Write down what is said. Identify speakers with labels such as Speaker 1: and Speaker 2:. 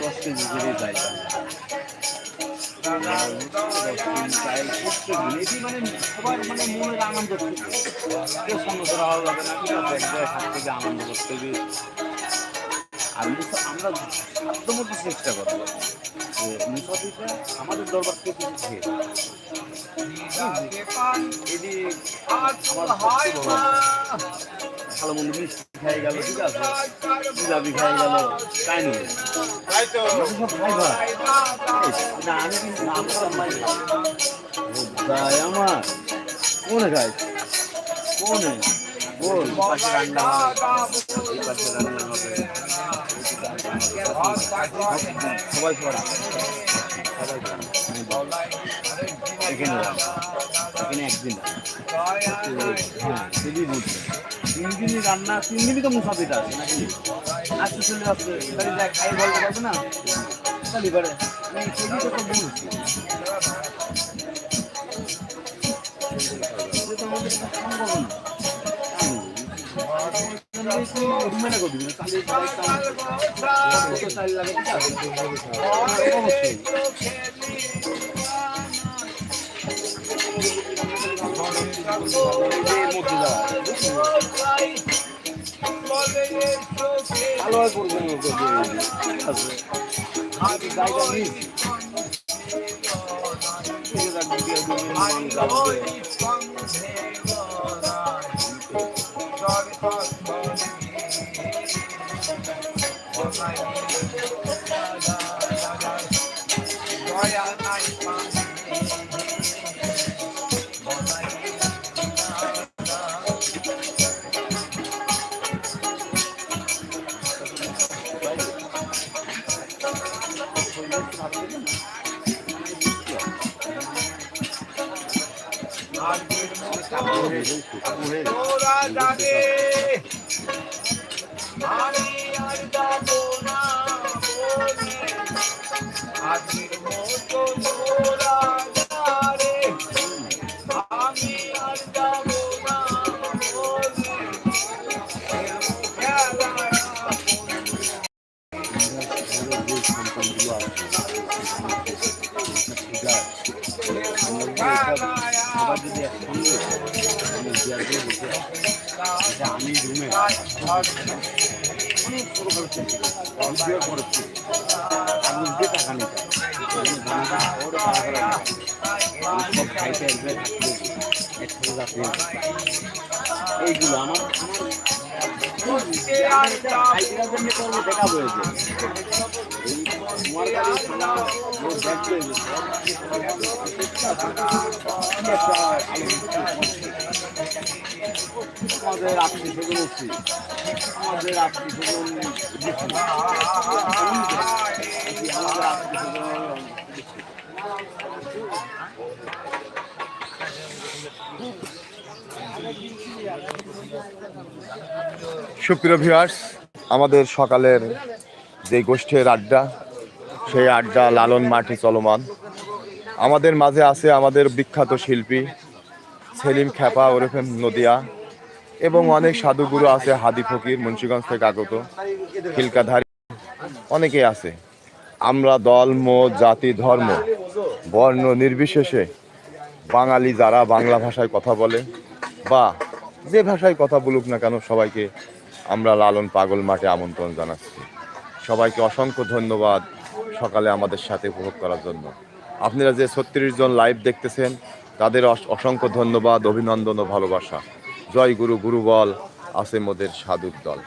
Speaker 1: দশ কেজি করে মানে সবার মানে মনের আনন্দ কেউ ভালো লাগে না থেকে আনন্দ করতে আর আমরা সাধ্যমতো চেষ্টা করব যে মুসাফিরটা আমাদের দরবার থেকে কিছু ভালো মন্দ মিষ্টি খাই গেল, ঠিক আছে? জিলাপি খাই গেল, তাই নয়
Speaker 2: তাই
Speaker 1: না, আমি কিন্তু নাম ভাই আমার। কোনে খাই? কোনে? বল পাশে রান্না এই পাশে রান্না হবে। সবাই পড়া সবাই এখানে এখানে একদিন। হ্যাঁ সেদিন বুঝছে তিন দিনই রান্না তিন দিনই তো মুসাফির আছে নাকি? আজকে চলে আসবে। এবারে যা খাই বলতে পারবে না? খালি পারে আমি সেদিন তো বলছি এটা মধ্যে যাওয়া ভালো হয় করব ঠিক আছে
Speaker 2: তোরা জাগে আমি আর যাব না বলে আজকের মতো তোরা যারে আমি আর যাব না বলে খেলায়
Speaker 1: সন্তানগুলো আমি দিয়ে বসে যে আমি রুমে অনেক আসবে থাকবে একসাথে যাতে এইগুলো আমার দেখা হয়েছে বাড়ি আমাদের
Speaker 3: সুপ্রিয় ভিউয়ার্স আমাদের সকালের যে গোষ্ঠীর আড্ডা সেই আড্ডা লালন মাটি চলমান। আমাদের মাঝে আছে আমাদের বিখ্যাত শিল্পী সেলিম খ্যাপা ওরফে নদিয়া এবং অনেক সাধুগুরু আছে হাদি ফকির, মুন্সিগঞ্জ থেকে আগত, খিলকাধারী, অনেকেই আছে। আমরা দল, মত, জাতি, ধর্ম, বর্ণ নির্বিশেষে বাঙালি যারা বাংলা ভাষায় কথা বলে বা যে ভাষায় কথা বলুক না কেন সবাইকে আমরা লালন পাগল মাঠে আমন্ত্রণ জানাচ্ছি। সবাইকে অসংখ্য ধন্যবাদ সকালে আমাদের সাথে উপভোগ করার জন্য। আপনারা যে ছত্রিশ জন লাইভ দেখতেছেন, তাদের অস- অসংখ্য ধন্যবাদ, অভিনন্দন ও ভালোবাসা। জয় গুরু গুরু বল আছে মোদের সাধুর দল।